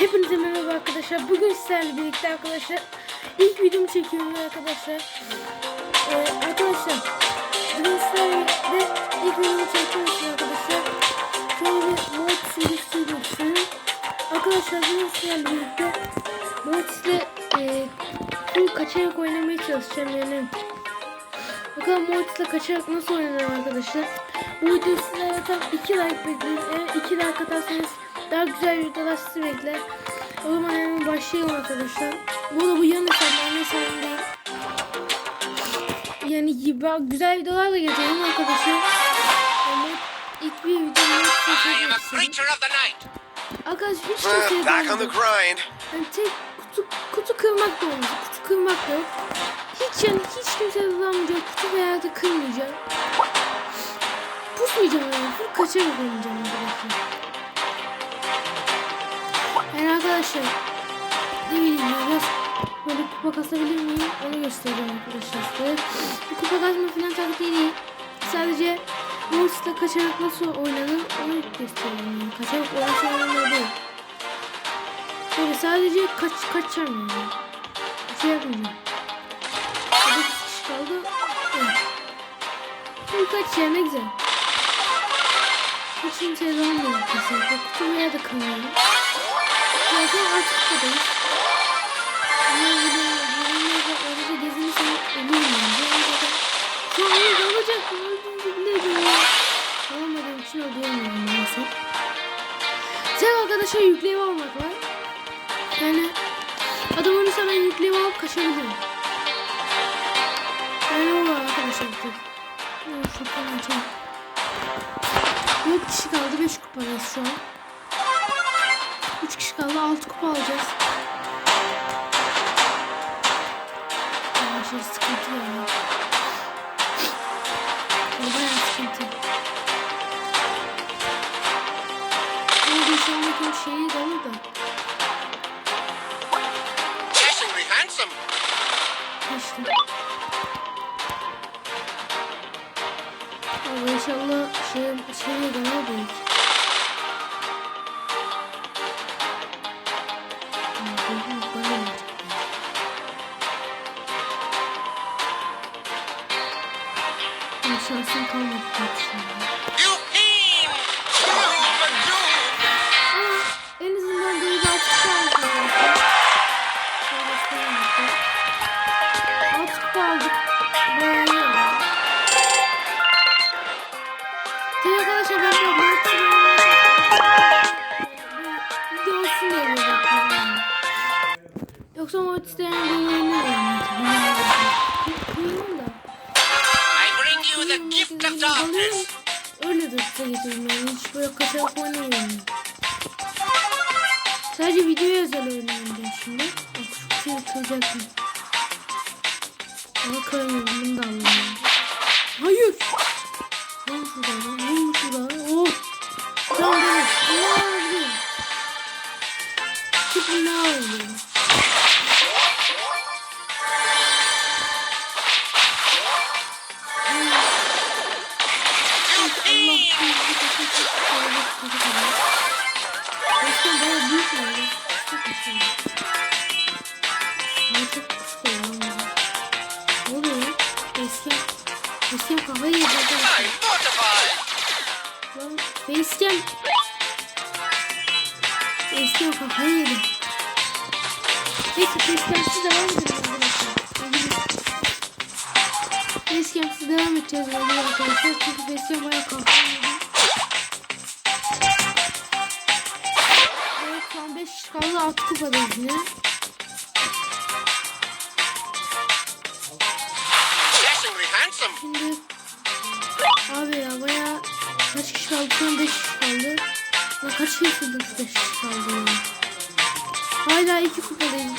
Hepinize merhaba arkadaşlar. Bugün sizlerle birlikte arkadaşlar ilk videomu çekiyorum arkadaşlar. Ee, arkadaşlar bugün sizlerle ilk videomu çekiyorum arkadaşlar. Şöyle mod serisi göstereyim. Arkadaşlar bugün sizlerle birlikte mod ile e, full kaçarak oynamaya çalışacağım yani. Bakalım mod ile kaçarak nasıl oynanır arkadaşlar. Bu videoyu sizlerle tam 2 like bekliyorum. Eğer 2 like atarsanız daha güzel videolar sizi bekler. O zaman hemen başlayalım arkadaşlar. Bu da bu yan hesabım, ana hesabım değil. Yani gibi güzel videolar da getirelim arkadaşlar. Ama ilk bir video mod I am a seçmek istedim. creature of the night. Arkadaşlar hiç kimseye grind. Yani tek kutu, kutu kırmak da olmaz. Kutu kırmak da yok. Hiç yani hiç kimse dayanmayacak. Kutu veya da kırmayacağım. Pusmayacağım yani. Full kaçarak oynayacağım arkadaşlar. Yani arkadaşlar ne bileyim biraz böyle kupa kasabilir miyim onu göstereceğim arkadaşlar size. Bu kupa kasma falan taktiği değil. Sadece Morris'le kaçarak nasıl oynanır onu göstereceğim yani. Kaçarak oynanır değil. Böyle sadece kaç kaçacağım yani. Bir şey yapmayacağım. Burada kişi kaldı. Evet. Şimdi kaç ya ne güzel. Hiç kimseye dayanmıyorum kesinlikle. Kutumaya da kırmıyorum. Zaten artık buradayız. Ama 3 kişi kaldı 6 kupa alacağız. Arkadaşlar sıkıntı. Yani bayağı sıkıntı. Orada inşallah şeyi de alır da. Kaçtı. Allah inşallah şey, şeye döner de Yani hiç böyle kaçarak oynamıyorum. You heem. Resmen bayağı büyük mü oldu? Çok güzel. Ay çok kısa ya. Ne oluyor ya? Facecam. Facecam kafayı yedi arkadaşlar. I'm mortified. Lan Facecam. Facecam kafayı yedi. Neyse Facecam'siz devam edelim arkadaşlar. Facecam'siz devam edeceğiz böyle arkadaşlar. Çünkü Facecam bayağı yedi. Evet an 5 kaldı 6 kupadayız yine. Şimdi abi ya baya kaç kişi kaldı? An 5 kişi kaldı. Ya kaç kişi kaldı? 5 kişi kaldı ya. Hala 2 kupadayız.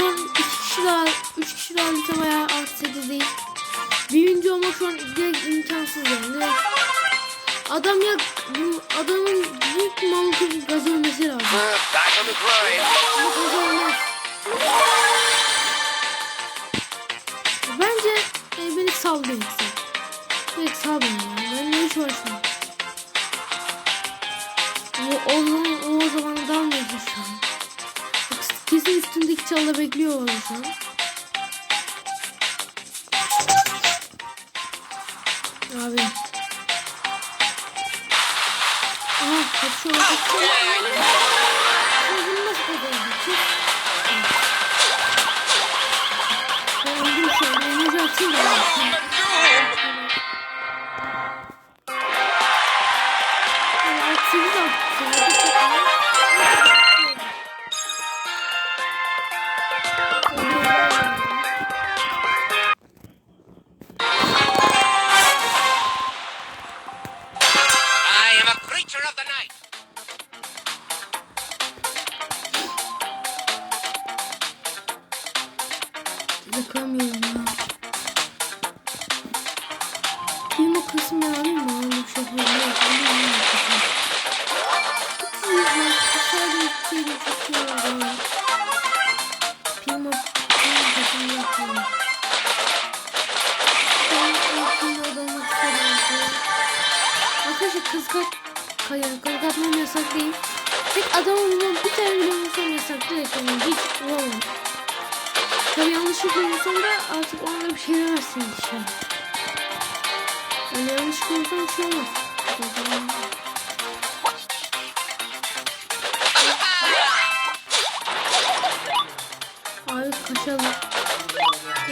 An 2 kişi daha 3 kişi daha baya artı 8'deyiz. Birinci olmak şu an direkt imkansız yani. Direkt Adam ya bu adamın büyük malı gaz ölmesi lazım. Ama gaz ölmez. Bence e, beni sal gerekse. Evet sal beni ya. Ben ne iş uğraşmam. O, o, zaman, o, o zaman dalmıyorsun şu an. kesin üstündeki çalıda bekliyor orada şu Aha kaçıyor kaçıyor. Ama bunu nasıl kazandı? Çok... Ben öldüm şu an. Enerji atayım da. Şey iyi oldu. Pimo, Pimo kısmını yapıyorum. Arkadaşlar kız kat kaya, kız katmam yasak değil. Tek adam olmam bir tane bile vursam yasak hiç vuramam. Tabii yanlışlıkla vursam da artık ona da bir şey demezsin işte. Yani yanlışlıkla vursam bir şey olmaz. Kaçalım.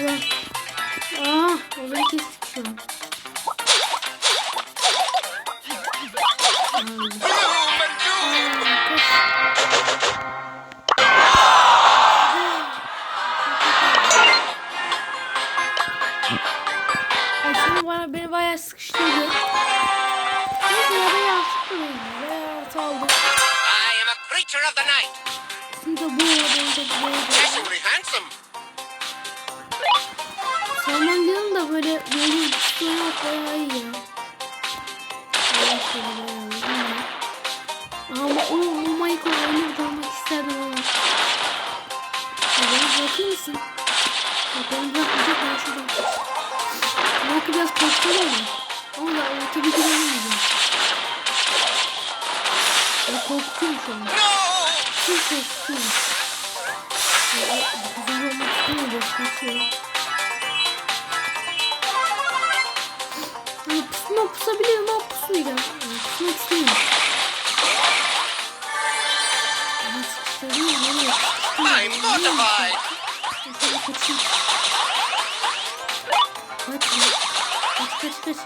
Ulan. Aa, olayı kestik şu an. Ama- o, Michael ölür de almak isterdim ama. Ya beni bırakır mısın? Ya beni bırakmayacak ben şuradan. Belki biraz korktum ama. Ama da o tabii ki de ölmeyeceğim. Ya korkuyorum şu an. Çok korkuyorum. Ya, Güzel olmak istemiyorum. Kaçıyorum. Hani pusma pusabilirim ama pusmayacağım. Yani pusmak istemiyorum. Ama sıkıştırdım ya. Nereye sıkıştırdım? I'm mortified. Şöyle kaçayım. Kaç ya. Kaç kaç kaç.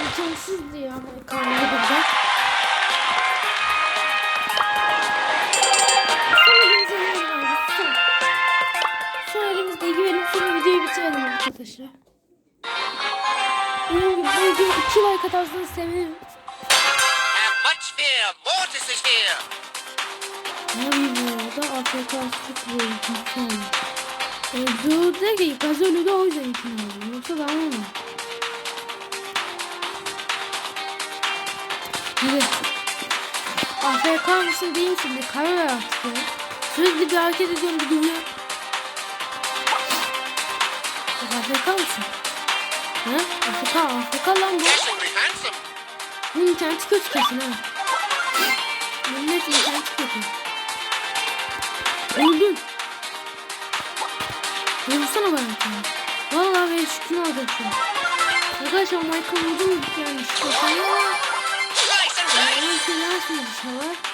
İmkansızdı ya karnı burada. Son elimizdeki verim sonra videoyu bitirelim arkadaşlar. Dediğim gibi bu videoya 2 like atarsanız sevinirim. Have much here. Mortis is here. Ne yapayım ya? O da AFK sıkıyor. Mükemmel. E, Joe der ki gaz ölüyordu o yüzden ikna oldum. Yoksa ben olmam. Hadi. AFK mısın değil misin? Bir karar ver artık ya. Sürekli bir hareket ediyorum bir duruyor. AFK mısın? He? AFK, AFK lan bu. Decently handsome. Bu interneti kötü kesin ha. Millet interneti kötü. Öldüm. Vursana bana tane. Vallahi ben şükür alacağım şu an. Arkadaşlar Michael vurdum yani şu kafayı ama Nice and right.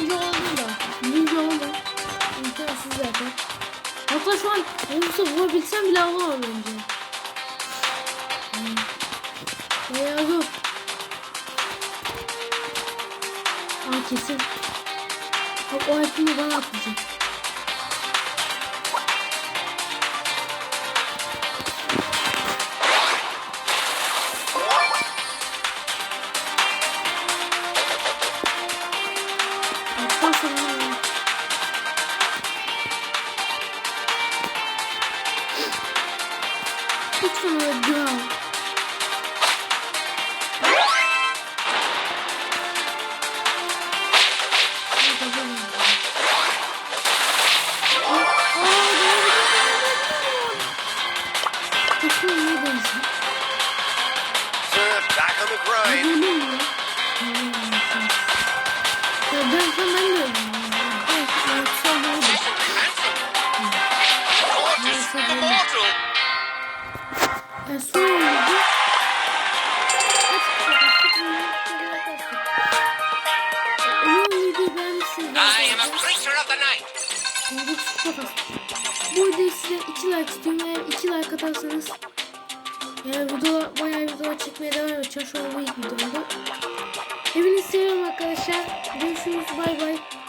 Oyunumuzda bir ikinci olalım da. Birinci olalım. İmkansız zaten. Hatta şu an olursa vurabilsem bile alamam bence. Hmm. Bayağı zor. Aa kesin. Bak o hepini bana atacak. A creature of the night. Şimdi kupa kasmış. Bu videoyu size 2 like istiyorum. Eğer 2 like atarsanız yani video bayağı videolar çekmeye devam edeceğim. Şu an bu ilk videomda. Hepinizi seviyorum arkadaşlar. Görüşürüz. Bay bay.